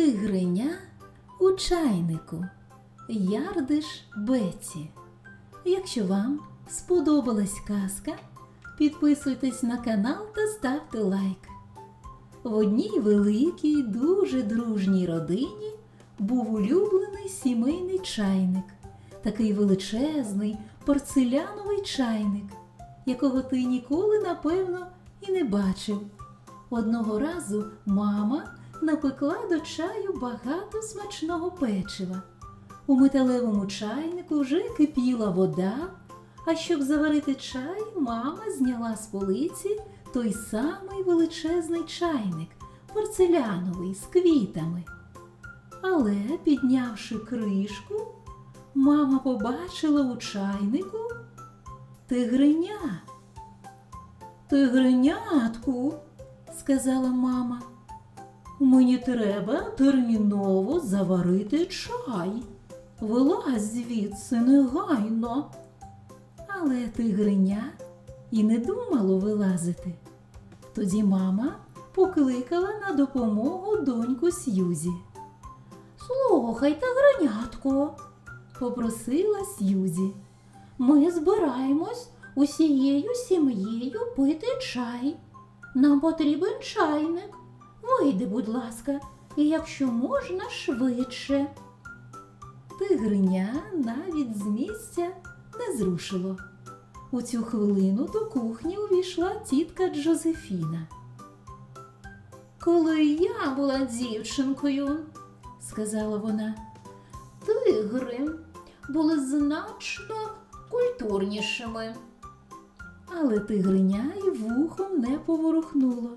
Тигриня у чайнику. Ярдиш Беці. Якщо вам сподобалась казка, підписуйтесь на канал та ставте лайк. В одній великій, дуже дружній родині був улюблений сімейний чайник, такий величезний порцеляновий чайник, якого ти ніколи, напевно, і не бачив. Одного разу мама напекла до чаю багато смачного печива. У металевому чайнику вже кипіла вода, а щоб заварити чай, мама зняла з полиці той самий величезний чайник, порцеляновий з квітами. Але, піднявши кришку, мама побачила у чайнику тигриня. Тигренятку, сказала мама. Мені треба терміново заварити чай. Вилазь звідси негайно. Але тигриня і не думало вилазити. Тоді мама покликала на допомогу доньку Сьюзі. Слухай, тигренятко, попросила Сьюзі. Ми збираємось усією сім'єю пити чай. Нам потрібен чайник. Вийди, будь ласка, і якщо можна швидше. Тигриня навіть з місця не зрушило. У цю хвилину до кухні увійшла тітка Джозефіна. Коли я була дівчинкою, сказала вона, тигри були значно культурнішими. Але тигриня й вухом не поворухнуло,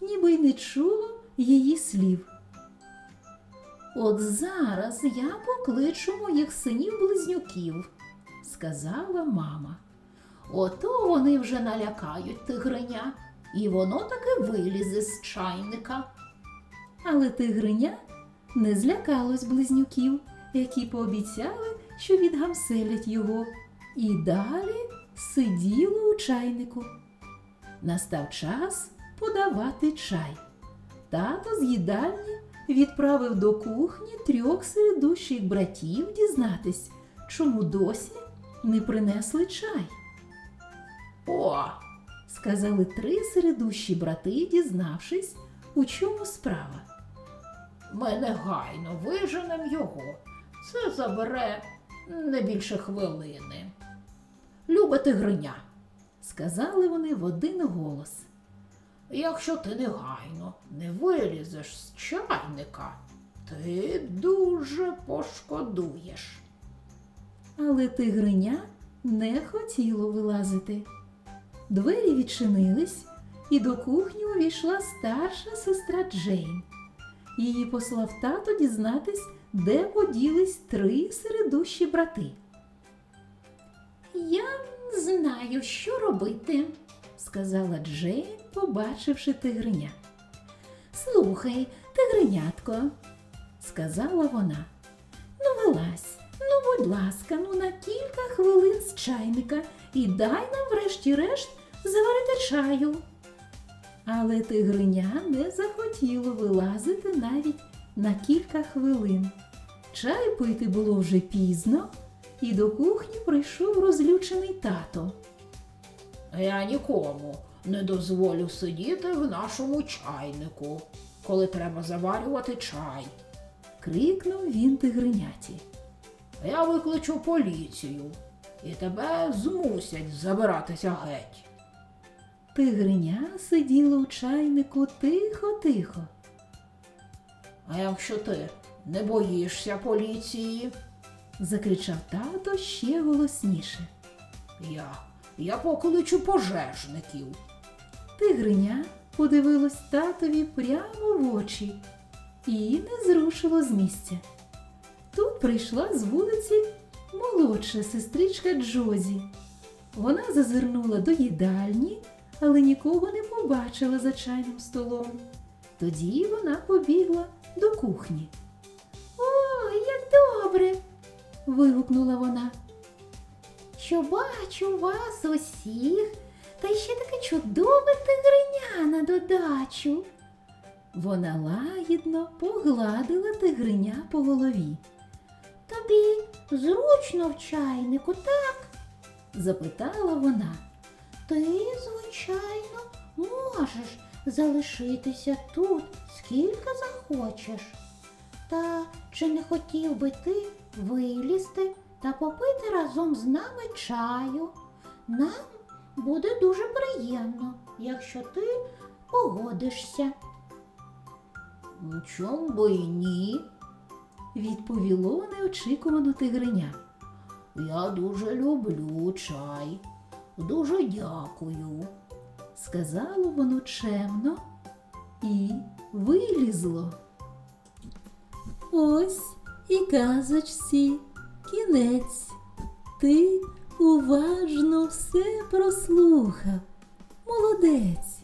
ніби й не чуло її слів. От зараз я покличу моїх синів-близнюків, сказала мама. Ото вони вже налякають тигриня, і воно таки вилізе з чайника. Але тигриня не злякалось близнюків, які пообіцяли, що відгамселять його, і далі сиділо у чайнику. Настав час подавати чай. Тато з їдальні відправив до кухні трьох середущих братів дізнатись, чому досі не принесли чай. О, сказали три середущі брати, дізнавшись, у чому справа. Ми негайно виженем його. Це забере не більше хвилини. Люба тигриня, сказали вони в один голос. Якщо ти негайно не вилізеш з чайника, ти дуже пошкодуєш. Але тигриня не хотіло вилазити. Двері відчинились, і до кухні увійшла старша сестра Джейн. Її послав тато дізнатись, де поділись три середущі брати. Я знаю, що робити, сказала Джейн, побачивши тигриня. Слухай, тигренятко, сказала вона. Ну, вилазь, ну, будь ласка, ну на кілька хвилин з чайника і дай нам врешті-решт заварити чаю. Але тигриня не захотіло вилазити навіть на кілька хвилин. Чай пити було вже пізно, і до кухні прийшов розлючений тато. Я нікому не дозволю сидіти в нашому чайнику, коли треба заварювати чай. крикнув він тигриняті. Я викличу поліцію, і тебе змусять забиратися геть. Тигриня сиділа у чайнику тихо-тихо. А якщо ти не боїшся поліції? закричав тато ще голосніше. Я, я покличу пожежників. Тигриня подивилась татові прямо в очі і не зрушило з місця. Тут прийшла з вулиці молодша сестричка Джозі. Вона зазирнула до їдальні, але нікого не побачила за чайним столом. Тоді вона побігла до кухні. Ой, як добре. вигукнула вона. Що бачу вас усіх, та ще таке чудове тигриня на додачу. Вона лагідно погладила тигриня по голові. Тобі зручно в чайнику, так? запитала вона. Ти, звичайно, можеш залишитися тут скільки захочеш. Та чи не хотів би ти вилізти та попити разом з нами чаю? Нам буде дуже приємно, якщо ти погодишся. Чом би й ні? відповіло неочікувано тигриня. Я дуже люблю чай. Дуже дякую, сказало воно чемно і вилізло. Ось і казочці кінець. Ти уважно все прослухав. Молодець.